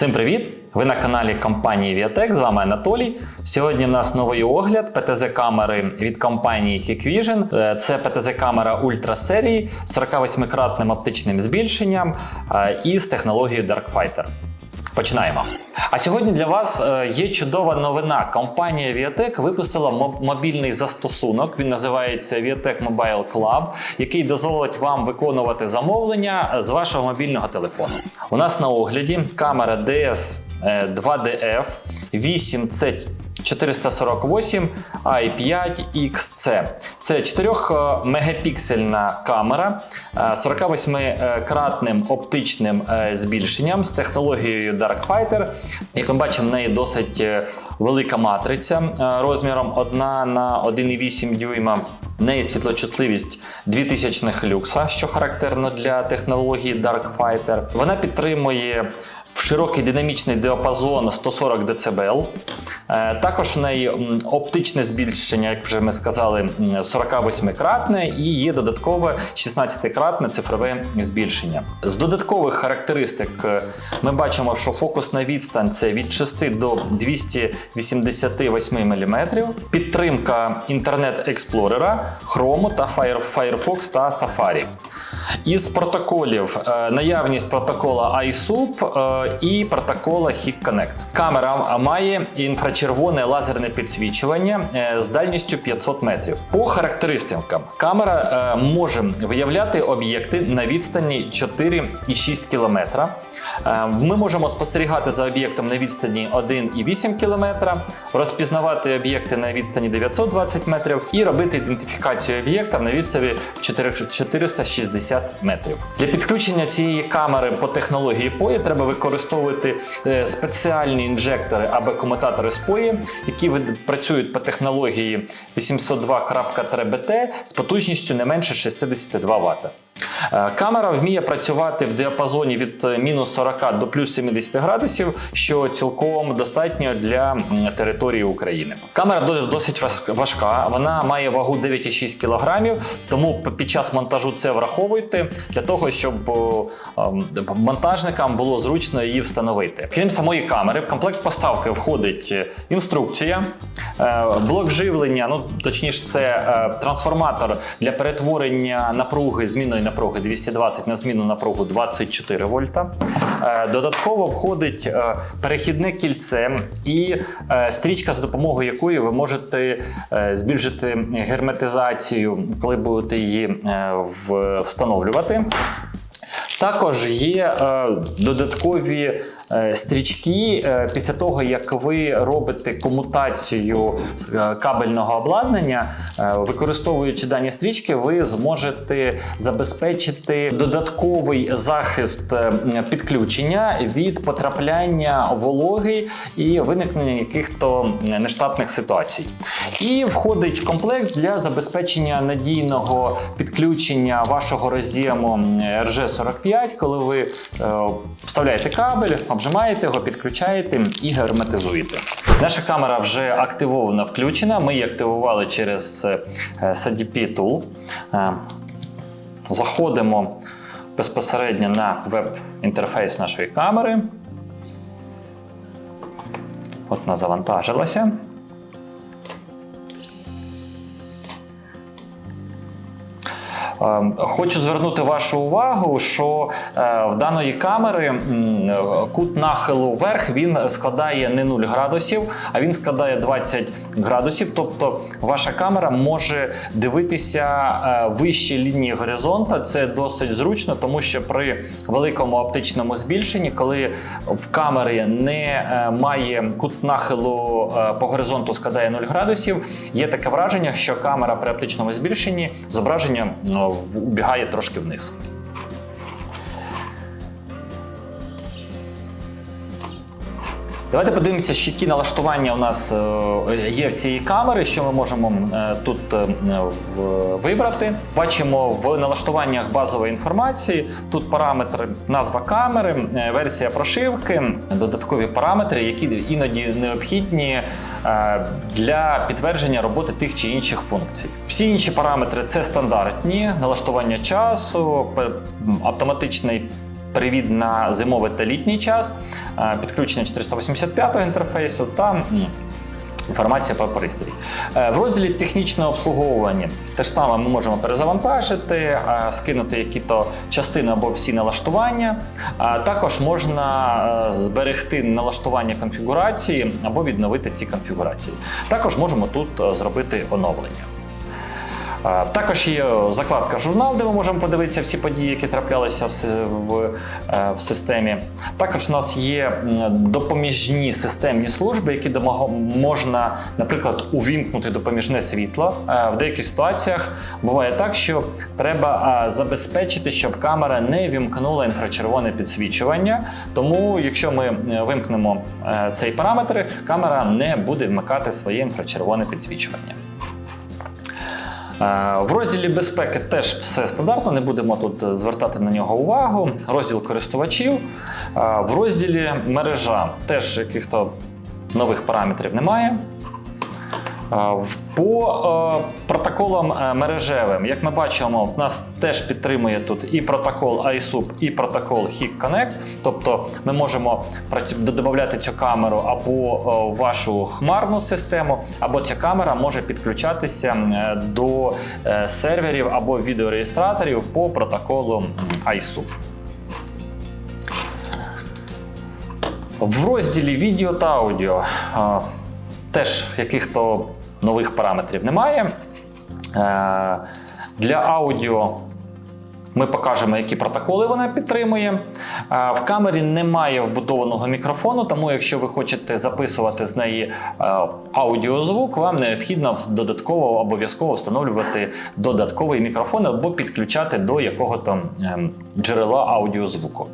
Всім привіт! Ви на каналі компанії Viatech, з вами Анатолій. Сьогодні в нас новий огляд ПТЗ-камери від компанії Hikvision. Е, Це ПТЗ-камера ультра серії з 48-кратним оптичним збільшенням е, і з технологією Darkfighter. Починаємо. А сьогодні для вас е, є чудова новина. Компанія Viatec випустила мобільний застосунок. Він називається Viatec Mobile Club, який дозволить вам виконувати замовлення з вашого мобільного телефону. У нас на огляді камера DS е, 2DF 8C 448 i5 XC. Це 4 мегапіксельна камера е, 48-кратним оптичним е, збільшенням з технологією Darkfighter. Як ми бачимо, в неї досить е, велика матриця е, розміром 1 на 1,8 дюйма. В неї світлочутливість 2000 люкса, що характерно для технології Darkfighter. Вона підтримує широкий динамічний діапазон 140 дБ. Е, Також в неї оптичне збільшення, як вже ми сказали, 48-кратне і є додаткове 16-кратне цифрове збільшення. З додаткових характеристик е, ми бачимо, що фокусна відстань це від 6 до 288 мм, підтримка інтернет-експлорера, Chrome та Firefox та Safari. Із протоколів е, наявність протокола iSUP і протокола HIC Connect. Камера має інфрачервоне лазерне підсвічування е, з дальністю 500 метрів. По характеристикам камера е, може виявляти об'єкти на відстані 4,6 км. Е, Ми можемо спостерігати за об'єктом на відстані 1,8 км, розпізнавати об'єкти на відстані 920 метрів і робити ідентифікацію об'єкта на відстані 460 метрів. Для підключення цієї камери по технології POE треба використовувати е, спеціальні інжектори або комутатори з POE, які працюють по технології 802.3BT з потужністю не менше 62 Вт. Е, Камера вміє працювати в діапазоні від е, мінус 40 до плюс 70 градусів, що цілком достатньо для території України. Камера досить важка, вона має вагу 9,6 кг, тому під час монтажу це враховуйте для того, щоб монтажникам було зручно її встановити. Крім самої камери, в комплект поставки входить е, інструкція, блок живлення, ну точніше, це трансформатор для перетворення напруги змінної напруги 220 на зміну напругу 24 вольта. Е, Додатково входить е, перехідне кільце і е, стрічка, з допомогою якої ви можете збільшити герметизацію, коли будете її встановлювати. Також є е, додаткові е, стрічки е, після того, як ви робите комутацію кабельного обладнання, використовуючи дані стрічки, ви зможете забезпечити додатковий захист підключення від потрапляння вологи і виникнення яких-то нештатних ситуацій. І входить в комплект для забезпечення надійного підключення вашого роз'єму RG45, коли ви е, вставляєте кабель, обжимаєте його, підключаєте і герметизуєте. Наша камера вже активована, включена. Ми її активували через е, SADP Tool. Е, Заходимо безпосередньо на веб-інтерфейс нашої камери. От вона завантажилася. Хочу звернути вашу увагу, що е, в даної камери кут нахилу вверх він складає не 0 градусів, а він складає 20 градусів. Тобто ваша камера може дивитися е, вище лінії горизонта. Це досить зручно, тому що при великому оптичному збільшенні, коли в камері не е, має кут нахилу по горизонту складає 0 градусів, є таке враження, що камера при оптичному збільшенні зображення ну, убігає трошки вниз. Давайте подивимося, які налаштування у нас е, є в цієї камери, що ми можемо е, тут е, вибрати. Бачимо в налаштуваннях базової інформації. Тут параметри, назва камери, версія прошивки, додаткові параметри, які іноді необхідні для підтвердження роботи тих чи інших функцій. Всі інші параметри це стандартні налаштування часу, автоматичний привід на зимовий та літній час, е, підключення 485 інтерфейсу та інформація про пристрій. Е, В розділі технічне обслуговування те ж саме ми можемо перезавантажити, е, скинути які-то частини або всі налаштування. Також можна зберегти налаштування конфігурації або відновити ці конфігурації. Також можемо тут зробити оновлення. Також є закладка журнал, де ми можемо подивитися всі події, які траплялися в, е, в системі. Також у нас є допоміжні системні служби, які можна, наприклад, увімкнути допоміжне світло. Е, В деяких ситуаціях буває так, що треба е, забезпечити, щоб камера не вімкнула інфрачервоне підсвічування. Тому, якщо ми вимкнемо цей параметр, камера не буде вмикати своє інфрачервоне підсвічування. В розділі безпеки теж все стандартно, не будемо тут е, звертати на нього увагу. Розділ користувачів. В розділі мережа теж яких-то нових параметрів немає. По е, протоколам е, мережевим, як ми бачимо, нас теж підтримує тут і протокол iSUP, і протокол HIC Connect. Тобто ми можемо додавати цю камеру або е, вашу хмарну систему, або ця камера може підключатися до серверів або відеореєстраторів по протоколу м, iSUP. В розділі відео та аудіо теж яких-то нових параметрів немає. Е, Для аудіо ми покажемо, які протоколи вона підтримує. Е, В камері немає вбудованого мікрофону, тому якщо ви хочете записувати з неї е, аудіозвук, вам необхідно додатково обов'язково встановлювати додатковий мікрофон або підключати до якого-то ем, джерела аудіозвуку.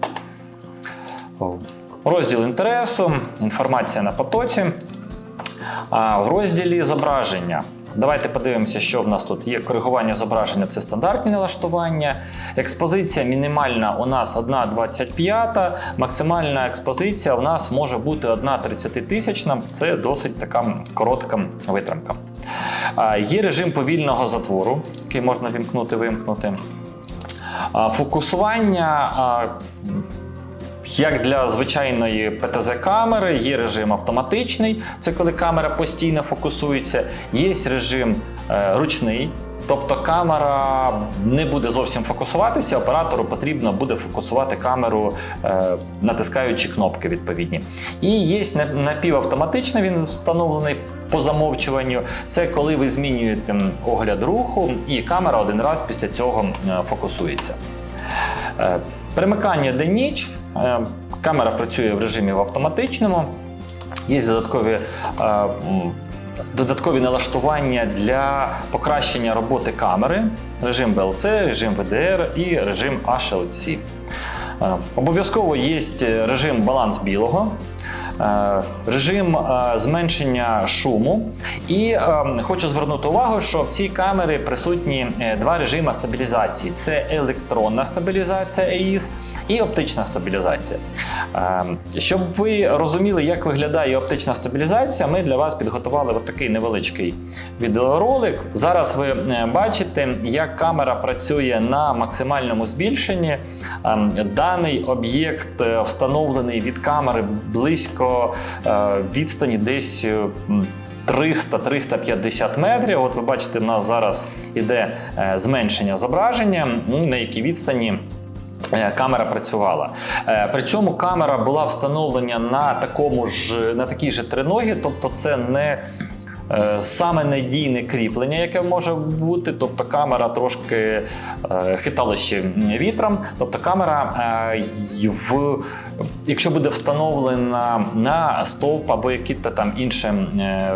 Розділ інтересу, інформація на потоці. В розділі зображення. Давайте подивимося, що в нас тут є. Коригування зображення це стандартні налаштування. Експозиція мінімальна у нас 1,25, максимальна експозиція у нас може бути 1,30 тисячна. Це досить така коротка витримка. Є режим повільного затвору, який можна вімкнути, вимкнути. Фокусування. Як для звичайної ПТЗ-камери, є режим автоматичний, це коли камера постійно фокусується, є режим е, ручний. Тобто камера не буде зовсім фокусуватися, оператору потрібно буде фокусувати камеру, е, натискаючи кнопки відповідні. І є напівавтоматичний, він встановлений по замовчуванню. Це коли ви змінюєте огляд руху, і камера один раз після цього е, фокусується. Примикання день-ніч. Е, Камера працює в режимі в автоматичному. Є додаткові, е, додаткові налаштування для покращення роботи камери, режим BLC, режим VDR і режим HLC. Е, Обов'язково є режим баланс білого. е, Режим е, зменшення шуму. І е, хочу звернути увагу, що в цій камері присутні е, два режими стабілізації: це електронна стабілізація EIS і оптична стабілізація. Е, Щоб ви розуміли, як виглядає оптична стабілізація, ми для вас підготували от такий невеличкий відеоролик. Зараз ви е, бачите, як камера працює на максимальному збільшенні. Ем, Даний об'єкт е, встановлений від камери близько е, відстані десь. е, 300-350 метрів. От ви бачите, в нас зараз іде зменшення зображення, на якій відстані камера працювала. Е, Причому камера була встановлена на такому ж на такій же триногі, тобто це не е, Саме надійне кріплення, яке може бути, тобто камера трошки е, хитала ще вітром. Тобто камера, е, в, якщо буде встановлена на стовп або який-то там е,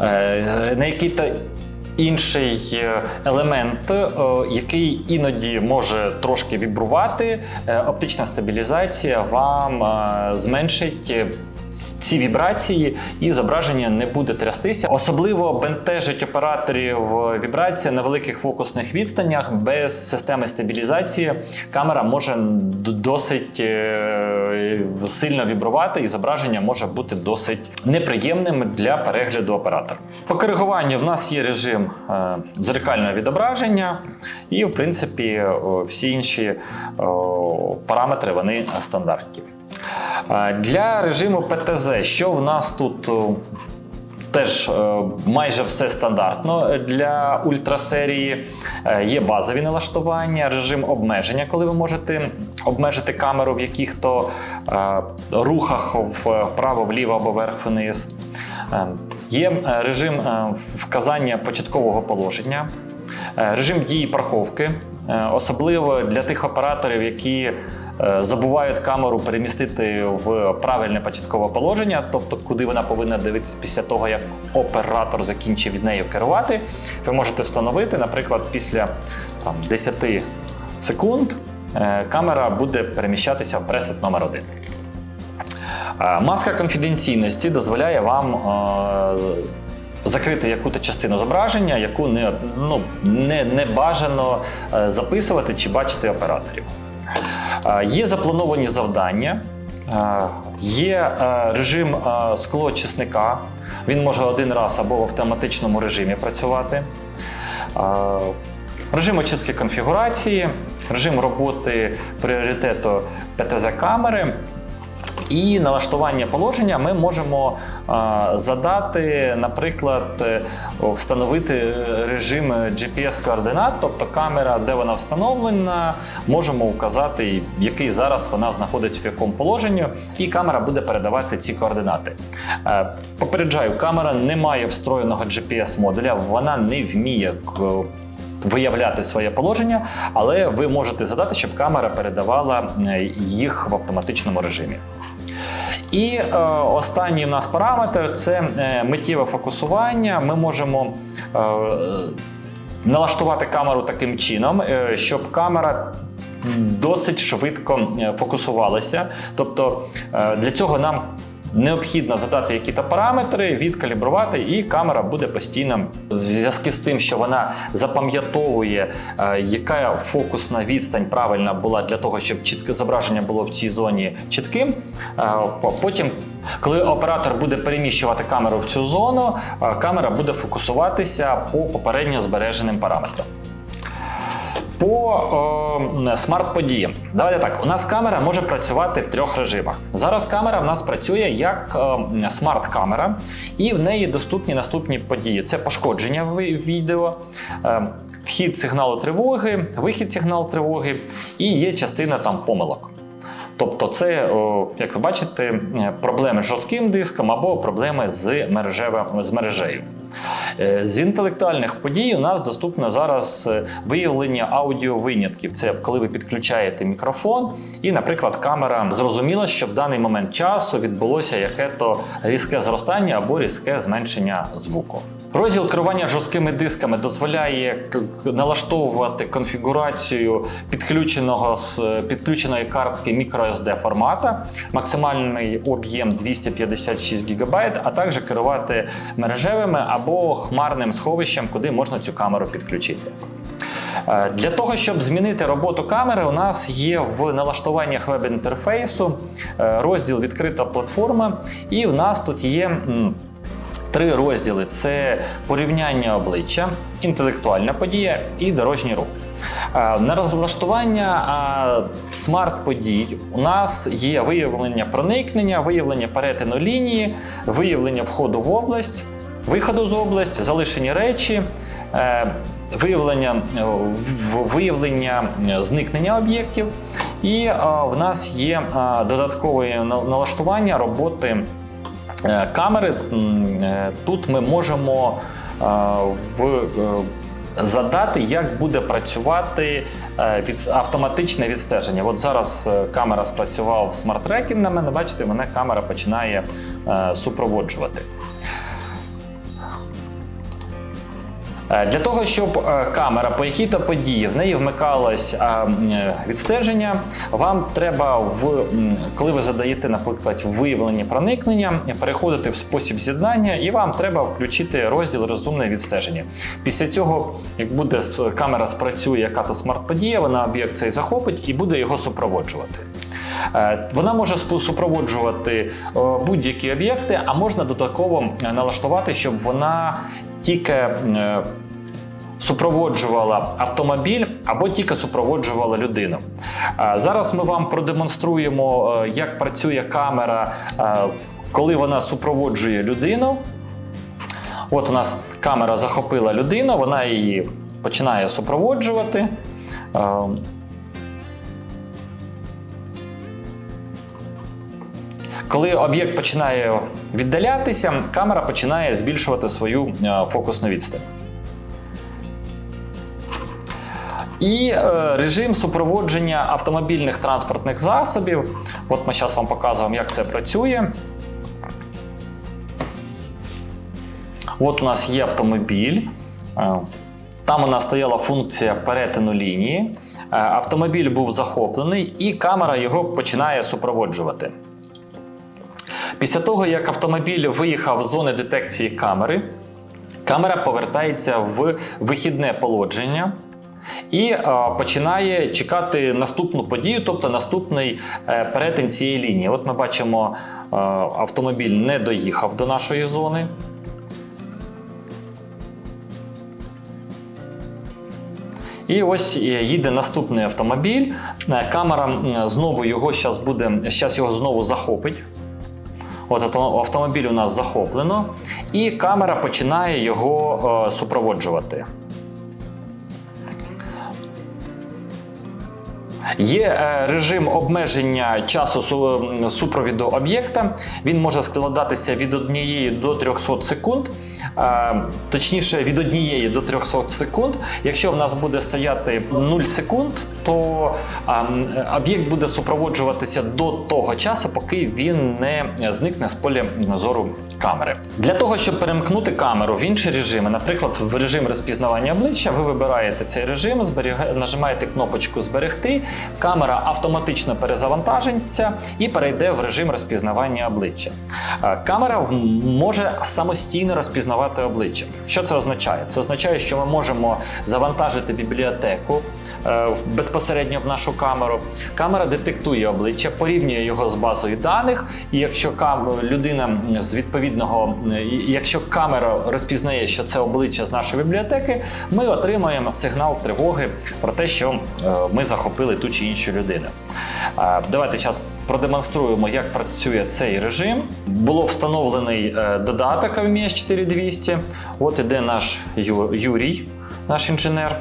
е, на який-то інший е, елемент, е, який іноді може трошки вібрувати, е, оптична стабілізація вам зменшить ці вібрації, і зображення не буде трястися. Особливо бентежить операторів вібрація на великих фокусних відстанях без системи стабілізації. Камера може досить е, сильно вібрувати, і зображення може бути досить неприємним для перегляду оператора. По коригуванню в нас є режим е, зеркального відображення, і в принципі всі інші параметри вони стандартні. Е, Для режиму ПТЗ, що в нас тут теж е, майже все стандартно. Для ультрасерії е, є базові налаштування, режим обмеження, коли ви можете обмежити камеру в яких-то е, рухах вправо, вліво або вверх-вниз. Е, Є е, режим е, вказання початкового положення, е, режим дії парковки, е, особливо для тих операторів, які е, забувають камеру перемістити в правильне початкове положення, тобто куди вона повинна дивитись після того, як оператор закінчив від неї керувати. Ви можете встановити, наприклад, після там, 10 секунд е, камера буде переміщатися в пресет номер 1 Е, Маска конфіденційності дозволяє вам е, закрити яку-то частину зображення, яку не, ну, не, не бажано е, записувати чи бачити операторів. Е, Є заплановані завдання, е, є е, режим скло склоочисника. Він може один раз або в автоматичному режимі працювати. Режим очистки конфігурації, режим роботи пріоритету ПТЗ-камери. І налаштування положення ми можемо задати, наприклад, е, встановити режим GPS-координат, тобто камера, де вона встановлена, можемо указати, який зараз вона знаходиться в якому положенні, і камера буде передавати ці координати. Е, Попереджаю, камера не має встроєного GPS-модуля, вона не вміє виявляти своє положення, але ви можете задати, щоб камера передавала е, їх в автоматичному режимі. І е, останній в нас параметр це е, миттєве фокусування. Ми можемо е, налаштувати камеру таким чином, е, щоб камера досить швидко фокусувалися, фокусувалася. Тобто е, для цього нам необхідно задати якісь параметри, відкалібрувати, і камера буде постійно в зв'язку з тим, що вона запам'ятовує, е, яка фокусна відстань правильна була для того, щоб чітке зображення було в цій зоні чітким. Е, Потім, коли оператор буде переміщувати камеру в цю зону, е, камера буде фокусуватися по попередньо збереженим параметрам. По смарт-подіям. Давайте так. У нас камера може працювати в трьох режимах. Зараз камера в нас працює як е, смарт-камера, і в неї доступні наступні події: це пошкодження відео, е, вхід сигналу тривоги, вихід сигналу тривоги, і є частина там помилок. Тобто, це, як ви бачите, проблеми з жорстким диском або проблеми з, мережевим- з мережею. Е, З інтелектуальних подій у нас доступно зараз е, виявлення аудіовинятків. Це коли ви підключаєте мікрофон, і, наприклад, камера зрозуміла, що в даний момент часу відбулося яке-то різке зростання або різке зменшення звуку. Розділ керування жорсткими дисками дозволяє налаштовувати конфігурацію підключеного підключеної картки microSD формата, максимальний об'єм 256 ГБ, а також керувати мережевими або хмарним сховищем, куди можна цю камеру підключити. Е, Для того, щоб змінити роботу камери, у нас є в налаштуваннях веб-інтерфейсу е, розділ відкрита платформа, і в нас тут є. Три розділи: це порівняння обличчя, інтелектуальна подія і дорожній рух. Е, На налаштування смарт-подій у нас є виявлення проникнення, виявлення перетину лінії, виявлення входу в область, виходу з області, залишені речі, е, виявлення, е, виявлення зникнення об'єктів. І в нас є додаткове налаштування роботи камери. Е, Тут ми можемо е, в е, Задати, як буде працювати е, від автоматичне відстеження. От зараз камера камера спрацював смарт-трекінг на мене. Бачите, мене камера починає е, супроводжувати. Для того, щоб е, камера по якій-то події в неї вмикалось е, е, відстеження, вам треба в коли ви задаєте, наприклад, виявлення проникнення, переходити в спосіб з'єднання, і вам треба включити розділ розумне відстеження. Після цього, як буде камера спрацює, яка то смарт-подія, вона об'єкт цей захопить і буде його супроводжувати. Е, Вона може супроводжувати е, будь-які об'єкти, а можна додатково е, налаштувати, щоб вона тільки е, супроводжувала автомобіль або тільки супроводжувала людину. Е, Зараз ми вам продемонструємо, е, як працює камера, коли вона супроводжує людину. От у нас камера захопила людину, вона її починає супроводжувати. Коли об'єкт починає віддалятися, камера починає збільшувати свою е, фокусну відстань. І е, режим супроводження автомобільних транспортних засобів. От ми зараз вам показуємо, як це працює. От у нас є автомобіль. Е, Там у нас стояла функція перетину лінії. Автомобіль був захоплений, і камера його починає супроводжувати. Після того, як автомобіль виїхав з зони детекції камери, камера повертається в вихідне положення і е, починає чекати наступну подію, тобто наступний е, перетин цієї лінії. От ми бачимо, е, автомобіль не доїхав до нашої зони. І ось е, їде наступний автомобіль. Е, Камера знову його зараз буде, щас його знову захопить. От автомобіль у нас захоплено, і камера починає його е, супроводжувати. Є е, режим обмеження часу супровіду об'єкта. Він може складатися від 1 до 300 секунд, точніше від однієї до 300 секунд. Якщо в нас буде стояти 0 секунд, то об'єкт буде супроводжуватися до того часу, поки він не зникне з поля зору камери. Для того, щоб перемкнути камеру в інші режими, наприклад, в режим розпізнавання обличчя, ви вибираєте цей режим, нажимаєте кнопочку Зберегти, камера автоматично перезавантажиться і перейде в режим розпізнавання обличчя. Е, Камера може самостійно розпізнавати обличчя. Що це означає? Це означає, що ми можемо завантажити бібліотеку е, безпосередньо в нашу камеру. Камера детектує обличчя, порівнює його з базою даних, і якщо людина з відповідного, е, якщо камера розпізнає, що це обличчя з нашої бібліотеки, ми отримаємо сигнал тривоги про те, що е, ми захопили ту чи іншу людину. Е, Давайте зараз продемонструємо, як працює цей режим. Було встановлений додаток AVMS 4200. От іде наш Юрій, наш інженер.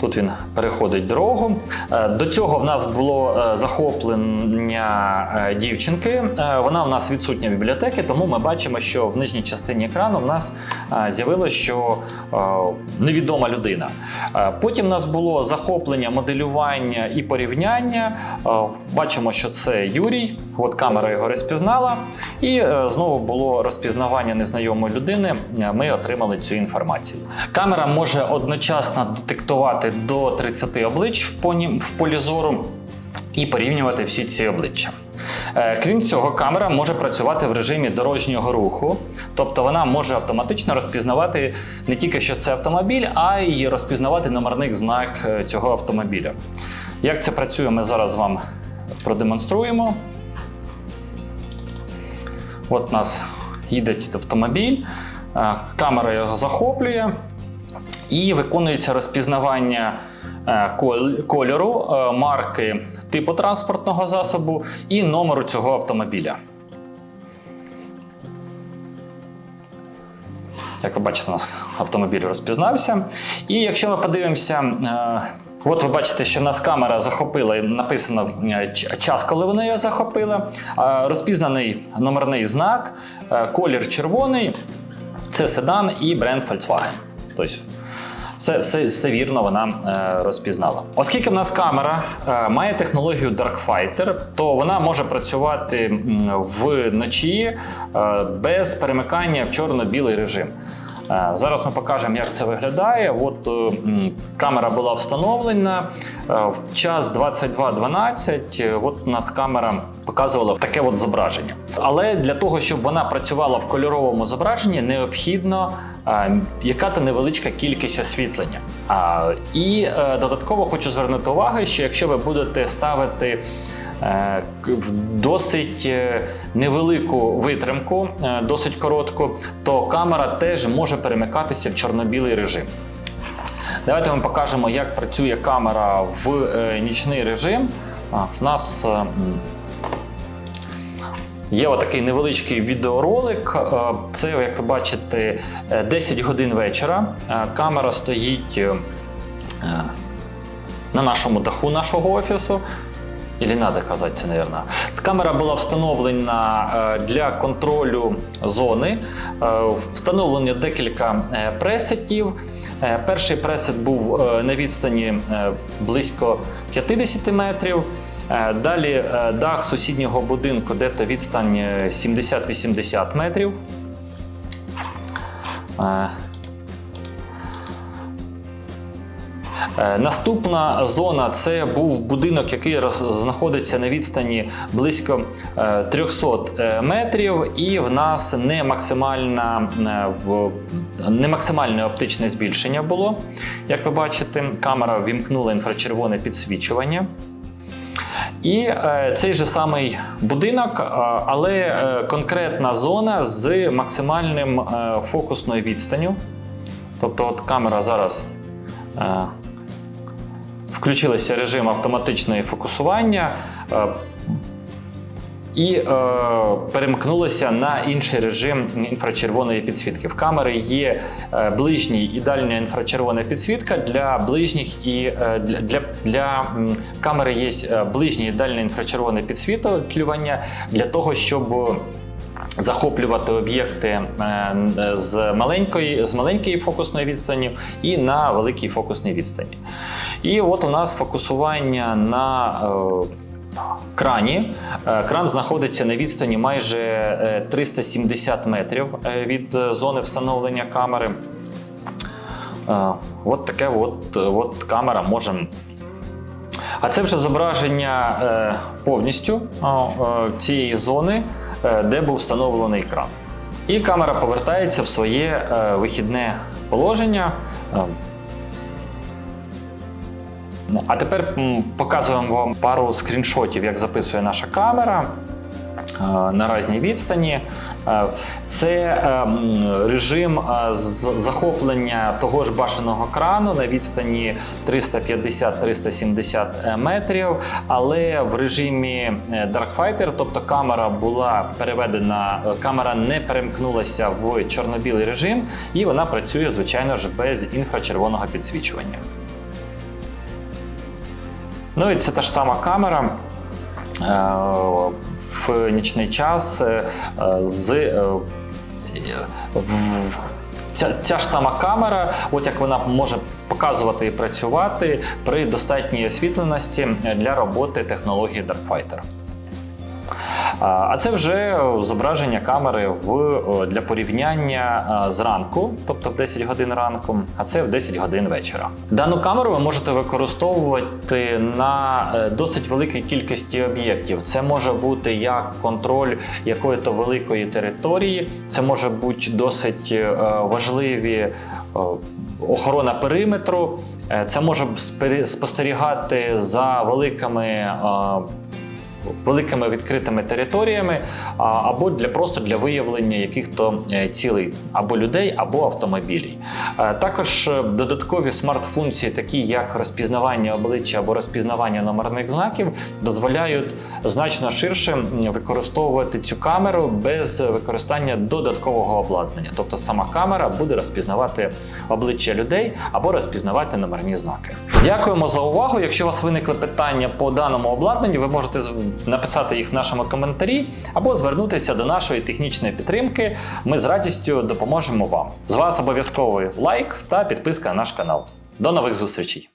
Тут він переходить дорогу. Е, До цього в нас було е, захоплення е, дівчинки. Вона в нас відсутня в бібліотеки, тому ми бачимо, що в нижній частині екрану в нас з'явилося, що невідома людина. Потім в нас було захоплення, моделювання і порівняння. Бачимо, що це Юрій. От камера його розпізнала. І знову було розпізнавання незнайомої людини. Ми отримали цю інформацію. Камера може одночасно детектувати до 30 облич в полі зору і порівнювати всі ці обличчя. Е, Крім цього, камера може працювати в режимі дорожнього руху, тобто вона може автоматично розпізнавати не тільки що це автомобіль, а й розпізнавати номерний знак е, цього автомобіля. Як це працює, ми зараз вам продемонструємо. От у нас їде автомобіль, е, камера його захоплює і виконується розпізнавання е, кольору, е, марки типу транспортного засобу і номеру цього автомобіля. Як ви бачите, у нас автомобіль розпізнався. І якщо ми подивимося, е, от ви бачите, що в нас камера захопила, і написано час, коли вона її захопила. Розпізнаний номерний знак, колір червоний, це седан і бренд Volkswagen. Тобто все, все, все вірно вона е, розпізнала. Оскільки в нас камера е, має технологію Darkfighter, то вона може працювати вночі е, без перемикання в чорно-білий режим. Е, Зараз ми покажемо, як це виглядає. От е, камера була встановлена е, в час 22.12. е, От у нас камера показувала таке от зображення. Але для того, щоб вона працювала в кольоровому зображенні, необхідно яка-то невеличка кількість освітлення. І додатково хочу звернути увагу, що якщо ви будете ставити в досить е, невелику витримку, е, досить коротку, то камера теж може перемикатися в чорно-білий режим. Давайте ми покажемо, як працює камера в е, нічний режим. В нас е, Є отакий невеличкий відеоролик. Е, Це, як ви бачите, е, 10 годин вечора. Е, Камера стоїть е, е, на нашому даху нашого офісу. Ілі треба казати мабуть. Камера була встановлена е, для контролю зони. Е, Встановлено декілька е, пресетів. Перший пресет був на відстані близько 50 метрів. Далі дах сусіднього будинку, де то відстань е, 70-80 метрів. Наступна зона це був будинок, який знаходиться на відстані близько е, 300 е, метрів, і в нас не максимальна е, не максимальне оптичне збільшення було. Як ви бачите, камера вімкнула інфрачервоне підсвічування. І е, цей же самий будинок, е, але е, конкретна зона з максимальним е, фокусною відстанню. Тобто, от камера зараз е, включилася режим автоматичного фокусування. е, і е, перемкнулося на інший режим інфрачервоної підсвітки. В камери є е, ближній і дальня інфрачервона підсвітка для ближніх і е, для, для, для камери є ближнє і дальнє інфрачервоне підсвітлювання для того, щоб захоплювати об'єкти е, з маленької, з маленької фокусної відстані і на великій фокусній відстані. І от у нас фокусування на е, крані. Е, Кран знаходиться на відстані майже е, 370 метрів від зони встановлення камери. От таке от, от камера може. А це вже зображення повністю цієї зони, де був встановлений кран. І камера повертається в своє е, вихідне положення. Е, а тепер показуємо вам пару скріншотів, як записує наша камера е, на різній відстані. Е, Це е, режим е, захоплення того ж башеного крану на відстані 350-370 метрів, але в режимі е, Darkfighter, тобто камера була переведена, е, камера не перемкнулася в чорно-білий режим, і вона працює, звичайно ж, без інфрачервоного підсвічування. Ну і це та ж сама камера. Е, В нічний час е, з е, ця, ця ж сама камера, от як вона може показувати і працювати при достатній освітленості для роботи технології Darkfighter. А це вже зображення камери в, для порівняння зранку, тобто в 10 годин ранку, а це в 10 годин вечора. Дану камеру ви можете використовувати на е, досить великій кількості об'єктів. Це може бути як контроль якої-то великої території, це може бути досить е, важливі е, охорона периметру. Це може спостерігати за великими великими відкритими територіями, або для просто для виявлення яких-то е, цілей або людей, або автомобілів. Е, Також е, додаткові смарт-функції, такі як розпізнавання обличчя або розпізнавання номерних знаків, дозволяють значно ширше використовувати цю камеру без використання додаткового обладнання. Тобто сама камера буде розпізнавати обличчя людей або розпізнавати номерні знаки. Дякуємо за увагу. Якщо у вас виникли питання по даному обладнанню, ви можете написати їх в нашому коментарі або звернутися до нашої технічної підтримки. Ми з радістю допоможемо вам. З вас обов'язково лайк та підписка на наш канал. До нових зустрічей!